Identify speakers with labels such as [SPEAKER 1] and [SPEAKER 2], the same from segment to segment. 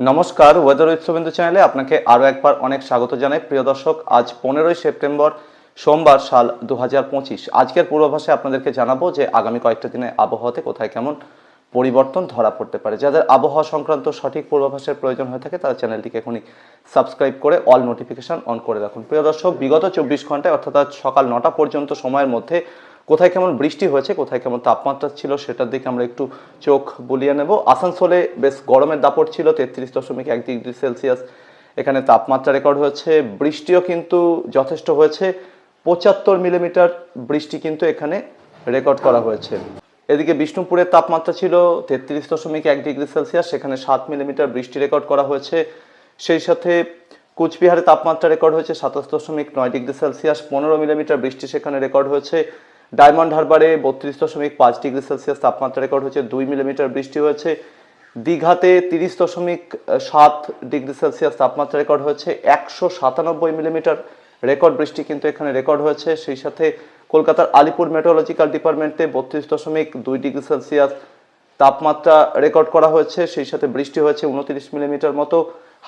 [SPEAKER 1] নমস্কার ওয়েদার শুভেন্দু চ্যানেলে আপনাকে আরও একবার অনেক স্বাগত জানাই। প্রিয় দর্শক, আজ পনেরোই সেপ্টেম্বর, সোমবার সাল দু হাজার পঁচিশ। আজকের পূর্বাভাসে আপনাদেরকে জানাব যে আগামী কয়েকটা দিনে আবহাওয়াতে কোথায় কেমন পরিবর্তন ধরা পড়তে পারে। যাদের আবহাওয়া সংক্রান্ত সঠিক পূর্বাভাসের প্রয়োজন হয়ে থাকে, তারা চ্যানেলটিকে এখনই সাবস্ক্রাইব করে অল নোটিফিকেশন অন করে রাখুন। প্রিয় দর্শক, বিগত চব্বিশ ঘন্টায়, অর্থাৎ সকাল নটা পর্যন্ত সময়ের মধ্যে কোথায় কেমন বৃষ্টি হয়েছে, কোথায় কেমন তাপমাত্রা ছিল সেটার দিকে আমরা একটু চোখ বুলিয়ে নেব। আসানসোলে বেশ গরমের দাপট ছিল, তেত্রিশ দশমিক এক ডিগ্রি সেলসিয়াস। এখানে তাপমাত্রা রেকর্ড হয়েছে, বৃষ্টিও কিন্তু যথেষ্ট হয়েছে। পঁচাত্তর মিলিমিটার বৃষ্টি কিন্তু এখানে রেকর্ড করা হয়েছে। এদিকে বিষ্ণুপুরের তাপমাত্রা ছিল তেত্রিশ দশমিক এক ডিগ্রি সেলসিয়াস, সেখানে সাত মিলিমিটার বৃষ্টি রেকর্ড করা হয়েছে। সেই সাথে কুচবিহারে তাপমাত্রা রেকর্ড হয়েছে সাতাশ দশমিক নয় ডিগ্রি সেলসিয়াস, পনেরো মিলিমিটার বৃষ্টি সেখানে রেকর্ড হয়েছে। ডায়মন্ড হারবারে বত্রিশ দশমিক পাঁচ ডিগ্রি সেলসিয়াস তাপমাত্রা রেকর্ড হয়েছে, দুই মিলিমিটার বৃষ্টি হয়েছে। দীঘাতে তিরিশ দশমিক সাত ডিগ্রি সেলসিয়াস তাপমাত্রা রেকর্ড হয়েছে, একশো সাতানব্বই মিলিমিটার রেকর্ড বৃষ্টি কিন্তু এখানে রেকর্ড হয়েছে। সেই সাথে কলকাতার আলিপুর মেট্রোলজিক্যাল ডিপার্টমেন্টে বত্রিশ দশমিক দুই ডিগ্রি সেলসিয়াস তাপমাত্রা রেকর্ড করা হয়েছে, সেই সাথে বৃষ্টি হয়েছে উনত্রিশ মিলিমিটার মতো।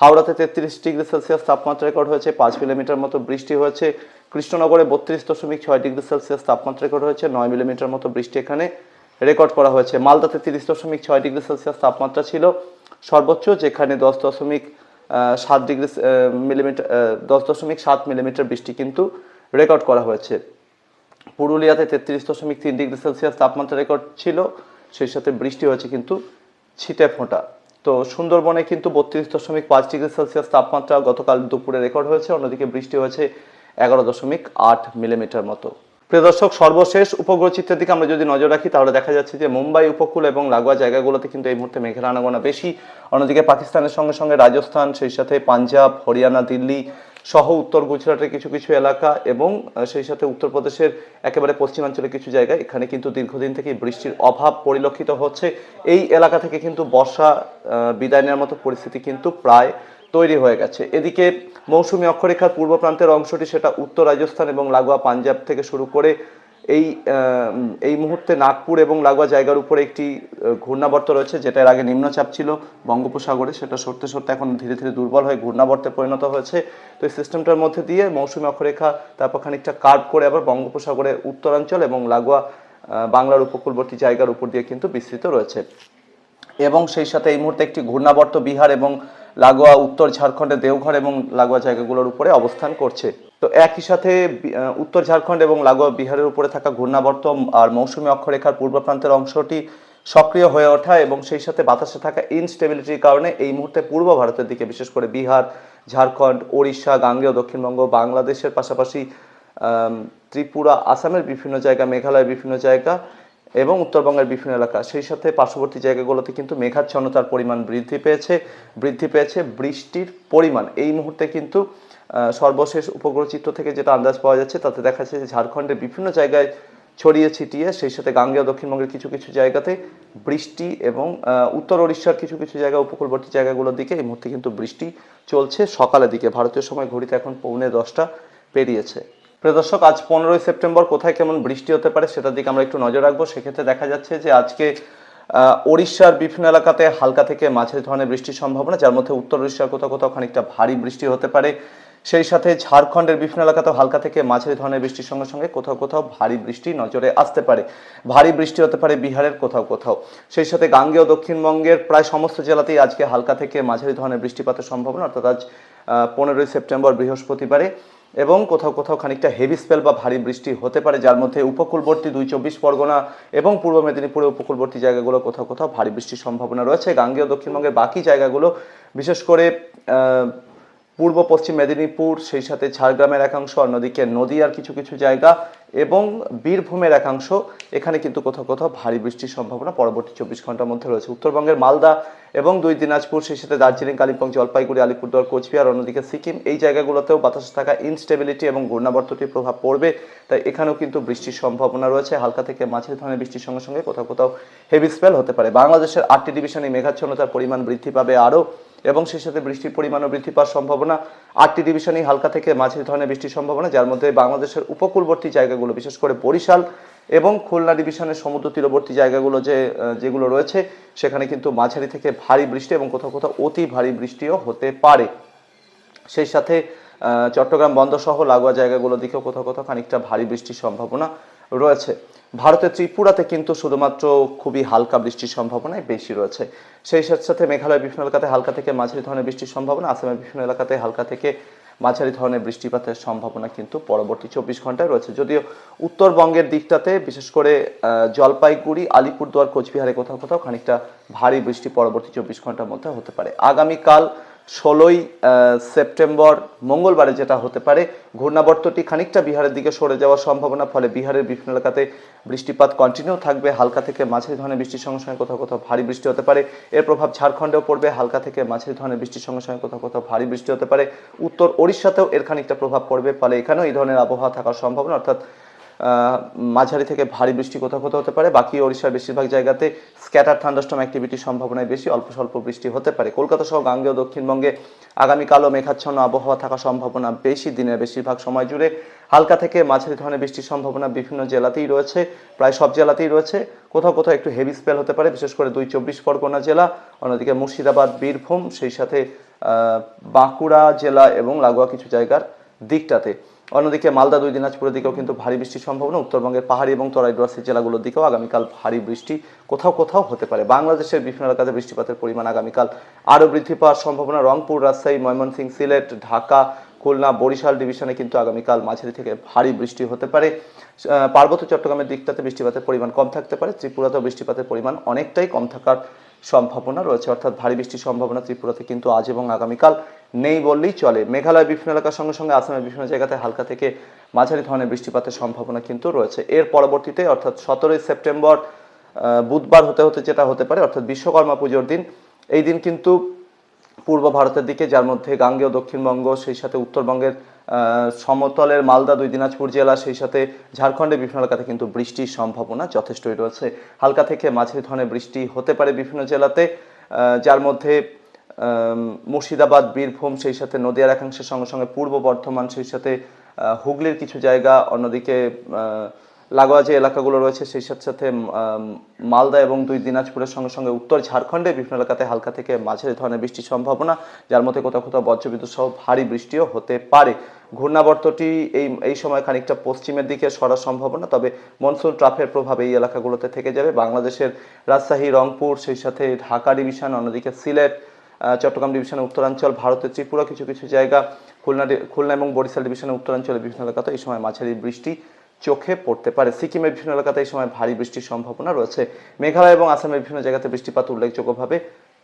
[SPEAKER 1] হাওড়াতে তেত্রিশ ডিগ্রি সেলসিয়াস তাপমাত্রা রেকর্ড হয়েছে, পাঁচ মিলিমিটার মতো বৃষ্টি হয়েছে। কৃষ্ণনগরে বত্রিশ দশমিক ছয় ডিগ্রি সেলসিয়াস তাপমাত্রা রেকর্ড হয়েছে, নয় মিলিমিটার মতো বৃষ্টি এখানে রেকর্ড করা হয়েছে। মালদাতে তিরিশ দশমিক ছয় ডিগ্রি সেলসিয়াস তাপমাত্রা ছিল। সর্বোচ্চ যেখানে দশ দশমিক সাত ডিগ্রি মিলিমিটার দশ দশমিক সাত মিলিমিটার বৃষ্টি কিন্তু রেকর্ড করা হয়েছে। পুরুলিয়াতে তেত্রিশ দশমিক তিন ডিগ্রি সেলসিয়াস তাপমাত্রা রেকর্ড ছিল। সেই সাথে বৃষ্টি হয়েছে কিন্তু ছিটে ফোঁটা। তো সুন্দরবনে কিন্তু বত্রিশ দশমিক পাঁচ ডিগ্রি সেলসিয়াস তাপমাত্রা গতকাল দুপুরে রেকর্ড হয়েছে, অন্যদিকে বৃষ্টি হয়েছে এগারো দশমিক আট মিলিমিটার মতো। প্রিয় দর্শক, সর্বশেষ উপগ্রহ চিত্রের দিকে আমরা যদি নজর রাখি, তাহলে দেখা যাচ্ছে যে মুম্বাই উপকূল এবং লাগোয়া জায়গাগুলোতে কিন্তু এই মুহূর্তে মেঘের আনাগোনা বেশি। অন্যদিকে পাকিস্তানের সঙ্গে সঙ্গে রাজস্থান, সেই সাথে পাঞ্জাব, হরিয়ানা, দিল্লি সহ উত্তর গুজরাটের কিছু কিছু এলাকা এবং সেই সাথে উত্তরপ্রদেশের একেবারে পশ্চিমাঞ্চলের কিছু জায়গায়, এখানে কিন্তু দীর্ঘদিন থেকে বৃষ্টির অভাব পরিলক্ষিত হচ্ছে। এই এলাকা থেকে কিন্তু বর্ষা বিদায় নেওয়ার মতো পরিস্থিতি কিন্তু প্রায় তৈরি হয়ে গেছে। এদিকে মৌসুমি অক্ষরেখার পূর্ব প্রান্তের অংশটি সেটা উত্তর রাজস্থান এবং লাগোয়া পাঞ্জাব থেকে শুরু করে এই এই মুহূর্তে নাগপুর এবং লাগোয়া জায়গার উপরে একটি ঘূর্ণাবর্ত রয়েছে, যেটা এর আগে নিম্নচাপ ছিল বঙ্গোপসাগরে, সেটা সরতে সরতে এখন ধীরে ধীরে দুর্বল হয়ে ঘূর্ণাবর্তে পরিণত হয়েছে। তো এই সিস্টেমটার মধ্যে দিয়ে মৌসুমী অক্ষরেখা, তারপর খানিকটা কার্ভ করে আবার বঙ্গোপসাগরের উত্তরাঞ্চল এবং লাগোয়া বাংলার উপকূলবর্তী জায়গার উপর দিয়ে কিন্তু বিস্তৃত রয়েছে। এবং সেই সাথে এই মুহূর্তে একটি ঘূর্ণাবর্ত বিহার এবং লাগোয়া উত্তর ঝাড়খণ্ডের দেওঘর এবং লাগোয়া জায়গাগুলোর উপরে অবস্থান করছে। তো একই সাথে উত্তর ঝাড়খণ্ড এবং লাগোয়া বিহারের উপরে থাকা ঘূর্ণাবর্ত আর মৌসুমী অক্ষরেখার পূর্ব প্রান্তের অংশটি সক্রিয় হয়ে ওঠা এবং সেই সাথে বাতাসে থাকা ইনস্টেবিলিটির কারণে এই মুহূর্তে পূর্ব ভারতের দিকে, বিশেষ করে বিহার, ঝাড়খণ্ড, ওড়িশা, গাঙ্গেয়, দক্ষিণবঙ্গ, বাংলাদেশের পাশাপাশি ত্রিপুরা, আসামের বিভিন্ন জায়গা, মেঘালয়ের বিভিন্ন জায়গা এবং উত্তরবঙ্গের বিভিন্ন এলাকা। সেই সাথে পার্শ্ববর্তী জায়গাগুলোতে কিন্তু মেঘাচ্ছন্নতার পরিমাণ বৃদ্ধি পেয়েছে বৃদ্ধি পেয়েছে বৃষ্টির পরিমাণ। এই মুহূর্তে কিন্তু সর্বশেষ উপগ্রহ চিত্র থেকে যেটা আন্দাজ পাওয়া যাচ্ছে, তাতে দেখা যাচ্ছে যে ঝাড়খণ্ডের বিভিন্ন জায়গায় ছড়িয়ে ছিটিয়ে, সেই সাথে গাঙ্গেয় দক্ষিণবঙ্গের কিছু কিছু জায়গাতে বৃষ্টি এবং উত্তর ওড়িশার কিছু কিছু জায়গা, উপকূলবর্তী জায়গাগুলোর দিকে এই মুহূর্তে কিন্তু বৃষ্টি চলছে সকালের দিকে। ভারতীয় সময় ঘড়িতে এখন পৌনে দশটা পেরিয়েছে। প্রিয় দর্শক, আজ পনেরোই সেপ্টেম্বর, কোথায় কেমন বৃষ্টি হতে পারে সেটার দিকে আমরা একটু নজর রাখব। সেক্ষেত্রে দেখা যাচ্ছে যে আজকে ওড়িশার বিভিন্ন এলাকাতে হালকা থেকে মাঝারি ধরনের বৃষ্টির সম্ভাবনা, যার মধ্যে উত্তর ওড়িশার কোথাও কোথাও খানিকটা ভারী বৃষ্টি হতে পারে। সেই সাথে ঝাড়খণ্ডের বিভিন্ন এলাকাতেও হালকা থেকে মাঝারি ধরনের বৃষ্টির সঙ্গে সঙ্গে কোথাও কোথাও ভারী বৃষ্টি নজরে আসতে পারে। ভারী বৃষ্টি হতে পারে বিহারের কোথাও কোথাও। সেই সাথে গাঙ্গেয় দক্ষিণবঙ্গের প্রায় সমস্ত জেলাতেই আজকে হালকা থেকে মাঝারি ধরনের বৃষ্টিপাতের সম্ভাবনা, অর্থাৎ আজ পনেরোই সেপ্টেম্বর বৃহস্পতিবারে এবং কোথাও কোথাও খানিকটা হেভি স্পেল বা ভারী বৃষ্টি হতে পারে, যার মধ্যে উপকূলবর্তী দুই চব্বিশ পরগনা এবং পূর্ব মেদিনীপুরের উপকূলবর্তী জায়গাগুলো কোথাও কোথাও ভারী বৃষ্টির সম্ভাবনা রয়েছে। গাঙ্গেয় দক্ষিণবঙ্গের বাকি জায়গাগুলো, বিশেষ করে পূর্ব পশ্চিম মেদিনীপুর, সেই সাথে ঝাড়গ্রামের একাংশ অন্যদিকে নদীয়ার কিছু কিছু জায়গা, এবং বীরভূমের একাংশ। এখানে কিন্তু কোথাও কোথাও ভারী বৃষ্টির সম্ভাবনা পরবর্তী চব্বিশ ঘণ্টার মধ্যে রয়েছে। উত্তরবঙ্গের মালদা এবং দুই দিনাজপুর, সেই সাথে দার্জিলিং, কালিম্পং, জলপাইগুড়ি, আলিপুরদুয়ার, কোচবিহার অন্যদিকে সিকিম, এই জায়গাগুলোতেও বাতাসে থাকা ইনস্টেবিলিটি এবং ঘূর্ণাবর্তটির প্রভাব পড়বে। তাই এখানেও কিন্তু বৃষ্টির সম্ভাবনা রয়েছে। হালকা থেকে মাঝারি ধরনের বৃষ্টির সঙ্গে সঙ্গে কোথাও কোথাও হেভি স্পেল হতে পারে। বাংলাদেশের আটটি ডিভিশনে মেঘাচ্ছন্নতার পরিমাণ বৃদ্ধি পাবে আরও। এবং সেই সাথে বৃষ্টির পরিমাণও বৃদ্ধি পাওয়ার সম্ভাবনা। আটটি ডিভিশনেই হালকা থেকে মাঝারি ধরনের বৃষ্টির সম্ভাবনা, যার মধ্যে বাংলাদেশের উপকূলবর্তী জায়গাগুলো, বিশেষ করে বরিশাল এবং খুলনা ডিভিশনের সমুদ্র তীরবর্তী জায়গাগুলো যে যেগুলো রয়েছে, সেখানে কিন্তু মাঝারি থেকে ভারী বৃষ্টি এবং কোথাও কোথাও অতি ভারী বৃষ্টিও হতে পারে। সেই সাথে চট্টগ্রাম বন্দর সহ লাগোয়া জায়গাগুলো দিকেও কোথাও কোথাও খানিকটা ভারী বৃষ্টির সম্ভাবনা রয়েছে। ভারতের ত্রিপুরাতে কিন্তু শুধুমাত্র খুবই হালকা বৃষ্টির সম্ভাবনাই বেশি রয়েছে। সেই সাথে সাথে মেঘালয় বিভিন্ন এলাকাতে হালকা থেকে মাঝারি ধরনের বৃষ্টির সম্ভাবনা, আসামের বিভিন্ন এলাকাতে হালকা থেকে মাঝারি ধরনের বৃষ্টিপাতের সম্ভাবনা কিন্তু পরবর্তী চব্বিশ ঘন্টায় রয়েছে। যদিও উত্তরবঙ্গের দিকটাতে, বিশেষ করে জলপাইগুড়ি, আলিপুরদুয়ার, কোচবিহারে কোথাও কোথাও খানিকটা ভারী বৃষ্টি পরবর্তী চব্বিশ ঘণ্টার মধ্যে হতে পারে। আগামীকাল ষোলোই সেপ্টেম্বর, মঙ্গলবারে যেটা হতে পারে, ঘূর্ণাবর্তটি খানিকটা বিহারের দিকে সরে যাওয়ার সম্ভাবনা, ফলে বিহারের বিভিন্ন এলাকাতে বৃষ্টিপাত কন্টিনিউ থাকবে। হালকা থেকে মাঝারি ধরনের বৃষ্টির সঙ্গে সঙ্গে কোথাও কোথাও ভারী বৃষ্টি হতে পারে। এর প্রভাব ঝাড়খণ্ডেও পড়বে। হালকা থেকে মাঝারি ধরনের বৃষ্টির সঙ্গে সঙ্গে কোথাও কোথাও ভারী বৃষ্টি হতে পারে। উত্তর ওড়িশাতেও এর খানিকটা প্রভাব পড়বে। ফলে এখানেও এই ধরনের আবহাওয়া থাকার সম্ভাবনা, অর্থাৎ মাঝারি থেকে ভারী বৃষ্টি কোথাও কোথাও হতে পারে। বাকি ওড়িশার বেশিরভাগ জায়গাতে স্ক্যাটার থান্ডাস্টম অ্যাক্টিভিটির সম্ভাবনায় বেশি, অল্প স্বল্প বৃষ্টি হতে পারে। কলকাতা সহ গাঙ্গেয় দক্ষিণবঙ্গে আগামীকালও মেঘাচ্ছন্ন আবহাওয়া থাকার সম্ভাবনা বেশি, দিনের বেশিরভাগ সময় জুড়ে হালকা থেকে মাঝারি ধরনের বৃষ্টির সম্ভাবনা বিভিন্ন জেলাতেই রয়েছে, প্রায় সব জেলাতেই রয়েছে। কোথাও কোথাও একটু হেভি স্পেল হতে পারে, বিশেষ করে দুই চব্বিশ পরগনা জেলা, অন্যদিকে মুর্শিদাবাদ, বীরভূম, সেই সাথে বাঁকুড়া জেলা এবং লাগোয়া কিছু জায়গার দিকটাতে। অন্যদিকে মালদা দুই দিনাজপুরের দিকেও কিন্তু ভারী বৃষ্টির সম্ভাবনা। উত্তরবঙ্গের পাহাড়ি এবং তরাই ডুয়ার্সি জেলাগুলোর দিকেও আগামীকাল ভারী বৃষ্টি কোথাও কোথাও হতে পারে। বাংলাদেশের বিভিন্ন এলাকাতে বৃষ্টিপাতের পরিমাণ আগামীকাল আরও বৃদ্ধি পাওয়ার সম্ভাবনা। রংপুর, রাজশাহী, ময়মনসিংহ, সিলেট, ঢাকা, খুলনা, বরিশাল ডিভিশনে কিন্তু আগামীকাল মাঝারি থেকে ভারী বৃষ্টি হতে পারে। পার্বত্য চট্টগ্রামের দিকটাতে বৃষ্টিপাতের পরিমাণ কম থাকতে পারে। ত্রিপুরাতেও বৃষ্টিপাতের পরিমাণ অনেকটাই কম থাকার সম্ভাবনা রয়েছে, অর্থাৎ ভারী বৃষ্টির সম্ভাবনা ত্রিপুরাতে কিন্তু আজ এবং আগামীকাল নেই বললেই চলে। মেঘালয় বিভিন্ন এলাকার সঙ্গে সঙ্গে আসামের বিভিন্ন জায়গাতে হালকা থেকে মাঝারি ধরনের বৃষ্টিপাতের সম্ভাবনা কিন্তু রয়েছে। এর পরবর্তীতে, অর্থাৎ সতেরোই সেপ্টেম্বর বুধবার হতে হতে যেটা হতে পারে, অর্থাৎ বিশ্বকর্মা পুজোর দিন, এই দিন কিন্তু পূর্ব ভারতের দিকে, যার মধ্যে গাঙ্গেয় দক্ষিণবঙ্গ, সেই সাথে উত্তরবঙ্গের সমতলের মালদা, দুই দিনাজপুর জেলা, সেই সাথে ঝাড়খণ্ডের বিভিন্ন এলাকাতে কিন্তু বৃষ্টির সম্ভাবনা যথেষ্টই রয়েছে। হালকা থেকে মাঝারি ধরনের বৃষ্টি হতে পারে বিভিন্ন জেলাতে যার মধ্যে মুর্শিদাবাদ, বীরভূম, সেই সাথে নদিয়ার একাংশের সঙ্গে সঙ্গে পূর্ব বর্ধমান, সেই সাথে হুগলির কিছু জায়গা, অন্যদিকে লাগোয়া যে এলাকাগুলো রয়েছে, সেই সাথে সাথে মালদা এবং দুই দিনাজপুরের সঙ্গে সঙ্গে উত্তর ঝাড়খণ্ডে বিভিন্ন এলাকাতে হালকা থেকে মাঝারি ধরনের বৃষ্টির সম্ভাবনা, যার মধ্যে কোথাও কোথাও বজ্রবিদ্যুৎ সহ ভারী বৃষ্টিও হতে পারে। ঘূর্ণাবর্তটি এই এই সময় খানিকটা পশ্চিমের দিকে সরার সম্ভাবনা, তবে মনসুন ট্রাফের প্রভাব এই এলাকাগুলোতে থেকে যাবে। বাংলাদেশের রাজশাহী, রংপুর, সেই সাথে ঢাকা ডিভিশন, অন্যদিকে সিলেট চট্টগ্রাম ডিভিশনের উত্তরাঞ্চল, ভারতের ত্রিপুরা কিছু কিছু জায়গা, খুলনা খুলনা এবং বরিশাল ডিভিশনের উত্তরাঞ্চলের বিভিন্ন এলাকাতে এই সময় মাঝারি বৃষ্টি চোখে পড়তে পারে। সিকিমের বিভিন্ন এলাকাতে এই সময় ভারী বৃষ্টির সম্ভাবনা রয়েছে। মেঘালয় এবং আসামের বিভিন্ন জায়গাতে বৃষ্টিপাত উল্লেখযোগ্যভাবে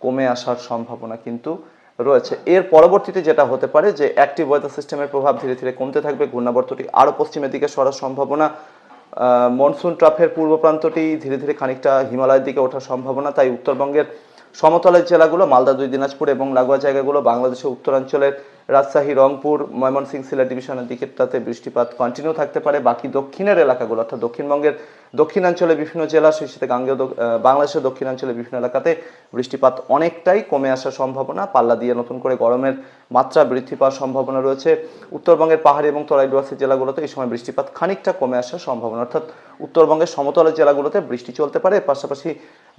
[SPEAKER 1] কমে আসার সম্ভাবনা কিন্তু রয়েছে। এর পরবর্তীতে যেটা হতে পারে যে অ্যাক্টিভ ওয়েদার সিস্টেমের প্রভাব ধীরে ধীরে কমতে থাকবে। ঘূর্ণাবর্তটি আরও পশ্চিমের দিকে সরার সম্ভাবনা। মনসুন ট্রাফের পূর্ব প্রান্তটি ধীরে ধীরে খানিকটা হিমালয়ের দিকে ওঠার সম্ভাবনা। তাই উত্তরবঙ্গের সমতলের জেলাগুলো, মালদা দুই, দিনাজপুর এবং লাগোয়া জায়গাগুলো, বাংলাদেশের উত্তরাঞ্চলের রাজশাহী, রংপুর ময়মনসিংহ সিলেট ডিভিশনের দিকেরটাতে বৃষ্টিপাত কন্টিনিউ থাকতে পারে। বাকি দক্ষিণের এলাকাগুলো, অর্থাৎ দক্ষিণবঙ্গের দক্ষিণাঞ্চলে বিভিন্ন জেলা, সেই সাথে গাঙ্গেয় বাংলাদেশের দক্ষিণাঞ্চলের বিভিন্ন এলাকাতে বৃষ্টিপাত অনেকটাই কমে আসার সম্ভাবনা। পাল্লা দিয়ে নতুন করে গরমের মাত্রা বৃদ্ধি পাওয়ার সম্ভাবনা রয়েছে। উত্তরবঙ্গের পাহাড়ি এবং তরাই জেলাগুলোতে এই সময় বৃষ্টিপাত খানিকটা কমে আসার সম্ভাবনা, অর্থাৎ উত্তরবঙ্গের সমতলের জেলাগুলোতে বৃষ্টি চলতে পারে। পাশাপাশি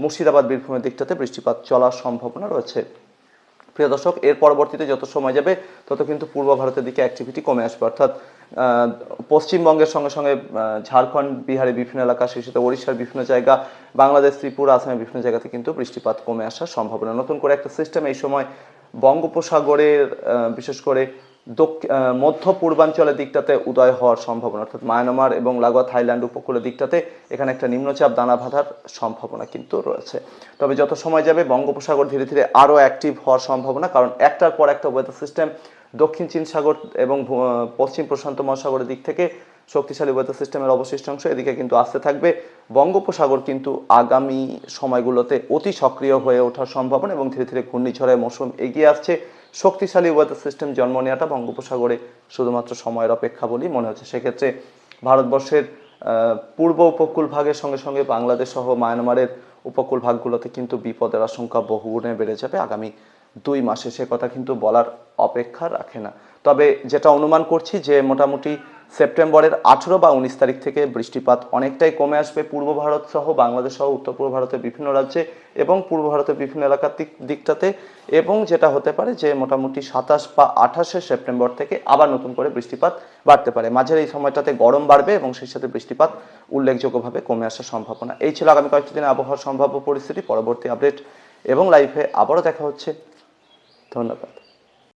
[SPEAKER 1] মুর্শিদাবাদ, বীরভূমের দিকটাতে বৃষ্টিপাত চলার সম্ভাবনা রয়েছে। প্রিয় দর্শক, এর পরবর্তীতে যত সময় যাবে, তত কিন্তু পূর্ব ভারতের দিকে অ্যাক্টিভিটি কমে আসবে। অর্থাৎ পশ্চিমবঙ্গের সঙ্গে সঙ্গে ঝাড়খণ্ড বিহারে বিভিন্ন এলাকা, সেই সাথে ওড়িশার বিভিন্ন জায়গা, বাংলাদেশ, ত্রিপুরা, আসামের বিভিন্ন জায়গাতে কিন্তু বৃষ্টিপাত কমে আসার সম্ভাবনা। নতুন করে একটা সিস্টেম এই সময় বঙ্গোপসাগরের বিশেষ করে মধ্য পূর্বাঞ্চলের দিকটাতে উদয় হওয়ার সম্ভাবনা, অর্থাৎ মায়ানমার এবং লাগোয়া থাইল্যান্ড উপকূলের দিকটাতে এখানে একটা নিম্নচাপ দানা বাঁধার সম্ভাবনা কিন্তু রয়েছে। তবে যত সময় যাবে, বঙ্গোপসাগর ধীরে ধীরে আরও অ্যাক্টিভ হওয়ার সম্ভাবনা, কারণ একটার পর একটা ওয়েদার সিস্টেম দক্ষিণ চীন সাগর এবং পশ্চিম প্রশান্ত মহাসাগরের দিক থেকে শক্তিশালী ওয়েদার সিস্টেমের অবশিষ্ট অংশ এদিকে কিন্তু আসতে থাকবে। বঙ্গোপসাগর কিন্তু আগামী সময়গুলোতে অতি সক্রিয় হয়ে ওঠার সম্ভাবনা এবং ধীরে ধীরে ঘূর্ণিঝড়ের মৌসুম এগিয়ে আসছে। শক্তিশালী ওয়েদার সিস্টেম জন্ম নেওয়াটা বঙ্গোপসাগরে শুধুমাত্র সময়ের অপেক্ষা বলেই মনে হচ্ছে। সেক্ষেত্রে ভারতবর্ষের পূর্ব উপকূল ভাগের সঙ্গে সঙ্গে বাংলাদেশ সহ মায়ানমারের উপকূল ভাগগুলোতে কিন্তু বিপদের আশঙ্কা বহুগুণে বেড়ে যাবে আগামী দুই মাসে। সে কথা কিন্তু বলার অপেক্ষা রাখে না। তবে যেটা অনুমান করছি যে মোটামুটি সেপ্টেম্বরের আঠেরো বা উনিশ তারিখ থেকে বৃষ্টিপাত অনেকটাই কমে আসবে। পূর্ব ভারত সহ বাংলাদেশ সহ উত্তর পূর্ব ভারতের বিভিন্ন রাজ্যে এবং পূর্ব ভারতের বিভিন্ন এলাকার দিক, দিকটাতে। এবং যেটা হতে পারে যে মোটামুটি সাতাশ বা আঠাশে সেপ্টেম্বর থেকে আবার নতুন করে বৃষ্টিপাত বাড়তে পারে। মাঝের এই সময়টাতে গরম বাড়বে এবং সেই সাথে বৃষ্টিপাত উল্লেখযোগ্যভাবে কমে আসার সম্ভাবনা। এই ছিল আগামী কয়েকটি দিনে আবহাওয়ার সম্ভাব্য পরিস্থিতি। পরবর্তী আপডেট এবং লাইভে আবারও দেখা হচ্ছে। ধন্যবাদ।